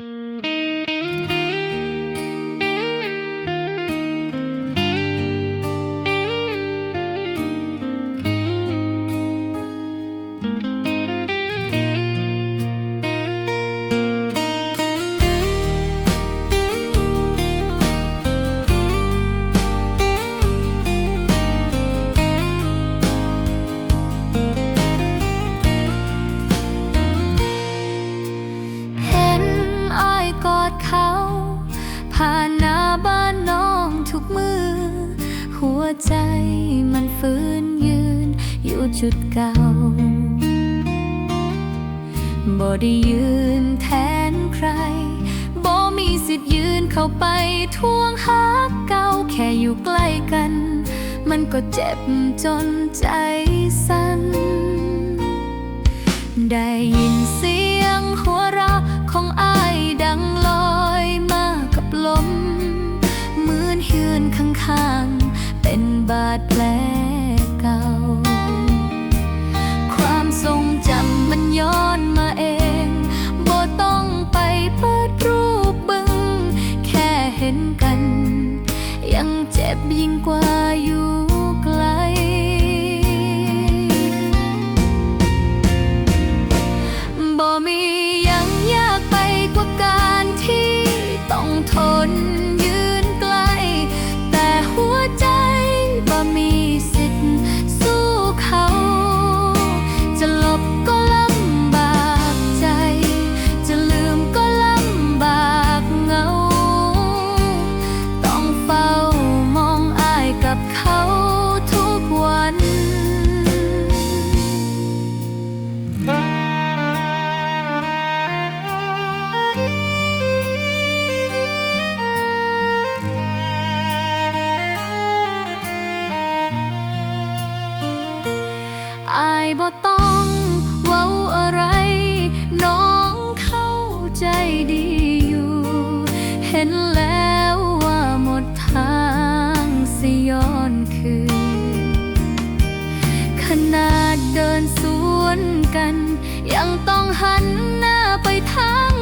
เใจมันฟื้นยืนอยู่จุดเก่าบ่ได้ยืนแทนใครบ่มีสิทธิ์ยืนเข้าไปทวงหาเก่าแค่อยู่ใกล้กัน มันก็เจ็บจนใจสั่นได้ยิน ยังเจ็บยิ่งกว่าอยู่ อายบ่ต้องเว้าอะไร น้องเข้าใจดีอยู่ เห็นแล้วว่าหมดทางสิย้อนคืน ขนาดเดินสวนกัน ยังต้องหันหน้าไปทาง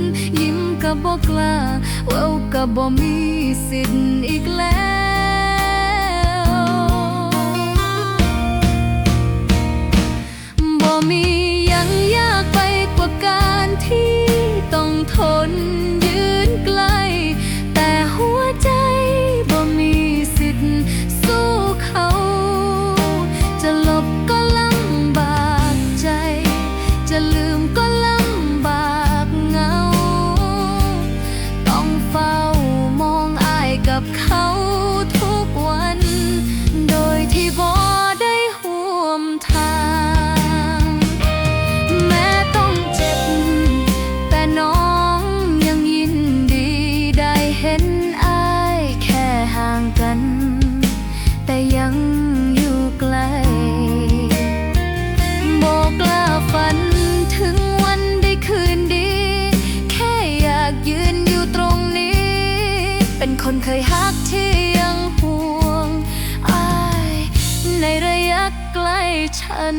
น ยิ้มก็บอกกล้าเว้าก็บ่มีสิทธิ์อีกแล้วบ่มียังยากไปกว่าการที่ต้องทน คนเคยฮักที่ยังห่วงอายในระยะใกล้ฉัน